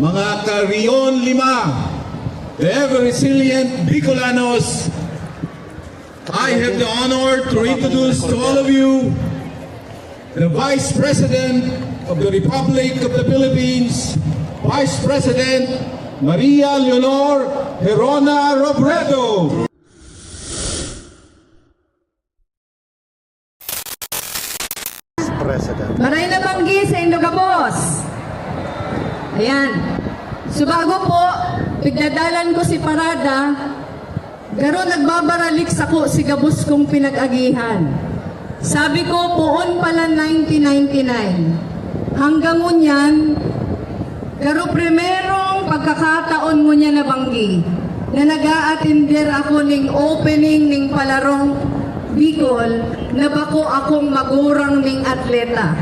mga Carion Lima, the ever-resilient Bicolanos, I have the honor to introduce to all of you the Vice President of the Republic of the Philippines, Vice President Maria Leonor Herona Robredo. President. Maray na banggi sa Indogabos. Ayan. So bago po, pigdadalan ko si Parada, garo nagbabaralik sa ko si gabos kong pinag-agihan. Sabi ko, poon pala 1999. Hanggang ngunyan, garo primerong pagkakataon mo niya na banggi na nag-a-attender ako ning opening ning palarong Bicol na bako akong magurang ning atleta.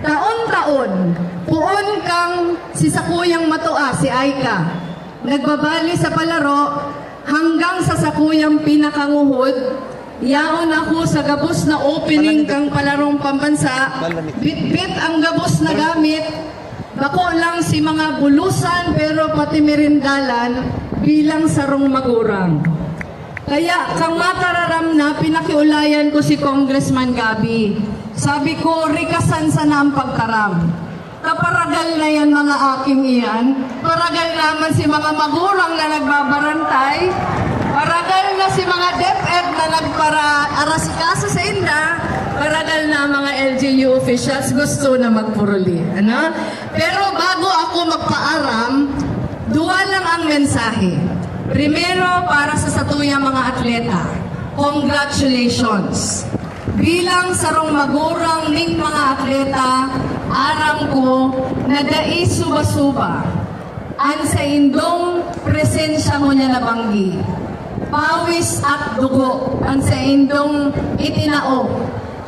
Taon-taon, puon kang si Sakuyang Matua, si Aika. Nagbabali sa palaro hanggang sa Sakuyang pinakanguhod. Yaon ako sa gabos na opening kang palarong pambansa. Bit-bit ang gabos na gamit. Bako lang si mga bulusan pero pati merindalan bilang sarong magurang. Kaya kang matararam na pinakiulayan ko si Congressman Gabi. Sabi ko, rikasan sa na ang pagtaram. Kaparagal na yan mga aking iyan. Paragal naman si mga magurang na nagbabarantay. Paragal na si mga DepEd na nagpara arasikaso sa inda. Paragal na mga LGU officials gusto na magpuruli. Ano? Pero bago ako magpaaram, duwa lang ang mensahe. Primero, para sa satuyang mga atleta, congratulations! Bilang sarong magurang ning mga atleta, aram ko na dai suba-suba. An sa indong presensya mo niya nabanggi. Pawis at dugo ang sa indong itinao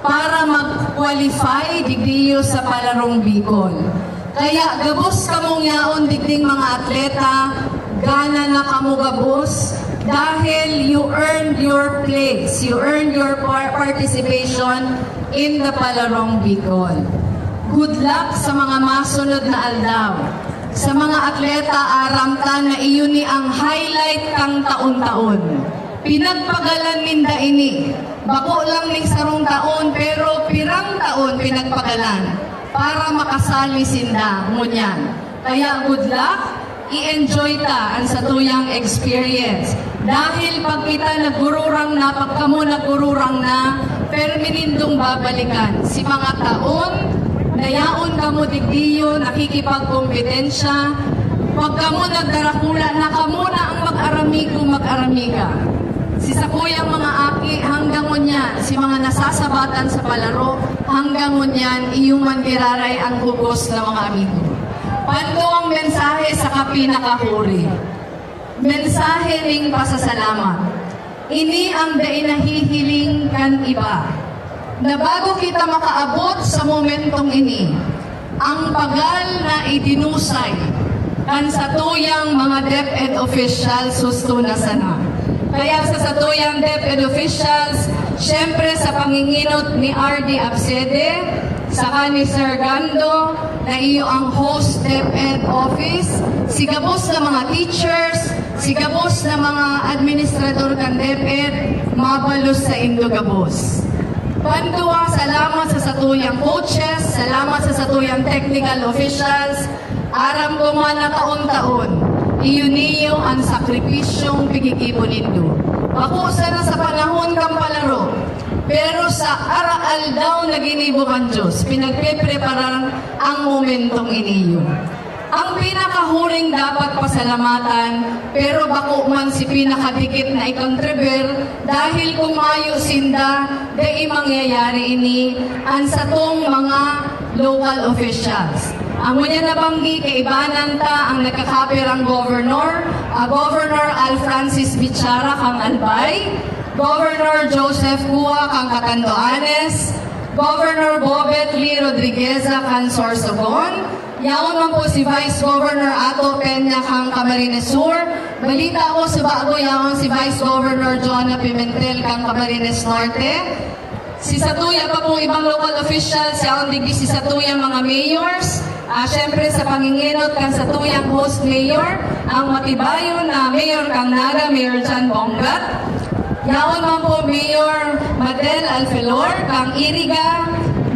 para mag-qualify digdiyo sa palarong Bicol. Kaya gabos kamong yaon digding mga atleta, gana na kamo gabos dahil you earned your place, you earned your par- participation in the Palarong Bicol. Good luck sa mga masunod na aldaw. Sa mga atleta, aramtan na iyon ni ang highlight kang taon-taon. Pinagpagalan minda ini. Bako lang ning sarong taon, pero pirang taon pinagpagalan para makasali sinda ngunyan. Kaya good luck, i-enjoy ta ang satuyang experience. Dahil pag kita nagururang na, pag kamo nagururang na, perminindong babalikan. Si mga taon, nayaon kamo digdiyo, nakikipagkompetensya, pag kamo nagdarakula na kamo na ang mag-aramigo, mag-aramiga. Si sa mga aki hanggang ngunyan, si mga nasasabatan sa palaro, hanggang ngunyan, iyong mandiraray ang hugos ng mga amigo. Pando ang mensahe sa kapinakahuri. Mensahe ring pasasalamat. Ini ang dainahihiling kan iba. Na bago kita makaabot sa momentong ini, ang pagal na idinusay kan sa tuyang mga DepEd officials susto na sana. Kaya sa satuyang DepEd officials, syempre sa panginginot ni RD Absede, saka ni Sir Gando, na iyo ang host DepEd office, si Gabos na mga teachers, si Gabos na mga administrator kan DepEd, mabalos sa Indo Gabos. Panduwa, salamat sa satuyang coaches, salamat sa satuyang technical officials, aram ko man na taon-taon, iyon niyo ang sakripisyong pigigibo nindo. Ako sana sa panahon kang palaro, pero sa araal daw na ginibo kan Diyos, pinagpe-preparan ang momentong iniyo. Ang pinakahuring dapat pasalamatan, pero bako man si pinakadikit na ikontriber, dahil kung mayo sinda, dai mangyayari ini, ang satong mga local officials. Ang munya nabanggi kay ibanan ta ang nakakapirang governor, a Governor Al Francis Bichara kang Albay, Governor Joseph Cua kang Catanduanes, Governor Bobet Lee Rodrigueza kang Sorsogon, Yaon man po si Vice Governor Ato Peña kang Camarines Sur. Balita ko sa bago yaon si Vice Governor Jonah Pimentel kang Camarines Norte. Si Satuya pa po ibang local officials, yaon digdi si Satuya mga mayors, Ah, Siyempre sa panginginot kan sa tuyang host mayor, ang matibayon na Mayor kang Naga, Mayor Chan Bongat. Yaon man po Mayor Madel Alfelor, kang Iriga,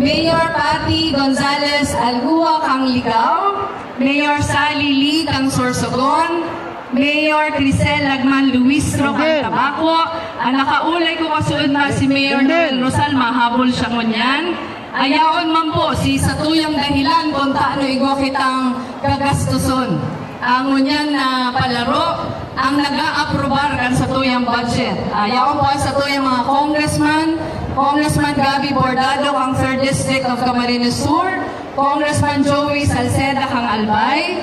Mayor Patty Gonzales Algua, kang Ligaw, Mayor Sally Lee, kang Sorsogon, Mayor Crisel Lagman Luistro, kang Tabako. Ang nakaulay ko kasuod na si Mayor Noel Rosal, mahabol siya ngunyan. Ayaon man po si sa tuyang dahilan kung taano igo kitang gagastuson. Ang ngunyan na palaro, ang nag-a-aprobar kan sa tuyang budget. Ayaon po sa tuyang mga congressman, Congressman Gabi Bordado kang 3rd District of Camarines Sur, Congressman Joey Salceda kang Albay,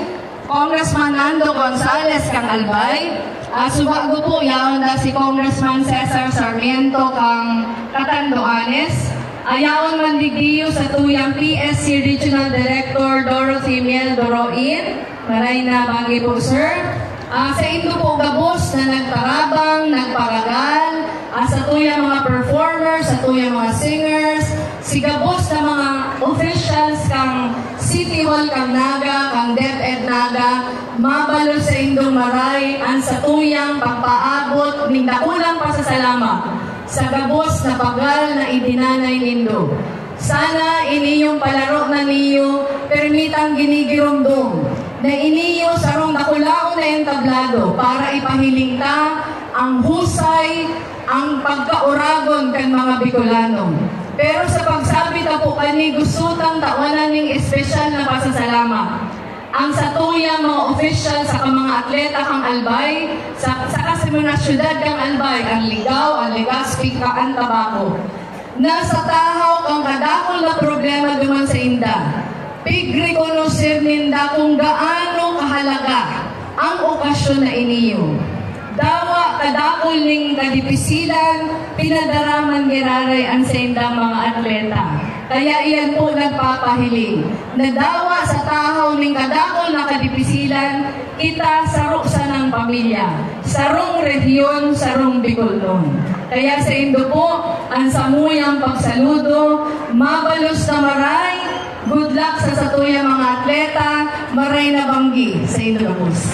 Congressman Nando Gonzales kang Albay, uh, subago po yaon na si Congressman Cesar Sarmiento kang Catanduanes, ayaon man digdiyo sa tuyang PSC Regional Director Dorothy Miel Doroin, maray na bagay po sir. Ah, sa Indo po gabos na nagparabang, nagparagal, ah, sa tuyang mga tuyang mga singers, si gabos na mga officials kang City Hall kang Naga, kang DepEd Naga, mabalo sa Indong Maray, ang sa tuyang pagpaabot, ning dakulang pasasalamat sa gabos na pagal na idinanay nindo. Sana iniyong palaro na niyo, permitang ginigiromdom, na iniyo sarong nakulaon na yung tablado para ipahiling ta ang husay, ang pagkauragon kan mga Bicolano. Pero sa pagsabi ta po kani gusto tang tawanan ning espesyal na pasasalamat ang satuyang mga official sa mga atleta kang Albay, sa, sa kasimuna syudad kang Albay, ang Ligaw, ang Legazpi, ang Tabaco. Nasa tahaw kang kadakol na problema duman sa inda. Pigrekonosir ninda kung gaano kahalaga ang okasyon na iniyo. Dawa kadakol ning kadipisilan, pinadaraman giraray ang sa indang mga atleta. Kaya iyan po nagpapahiling. Nadawa sa tahaw ning kadakol na kadipisilan, kita sarok sa ng pamilya. Sarong rehiyon, sarong Bicolnon. Kaya sa Indo po, ang samuyang pagsaludo, mabalos na maray, good luck sa satuyang mga atleta, maray na banggi sa Indo Lagos.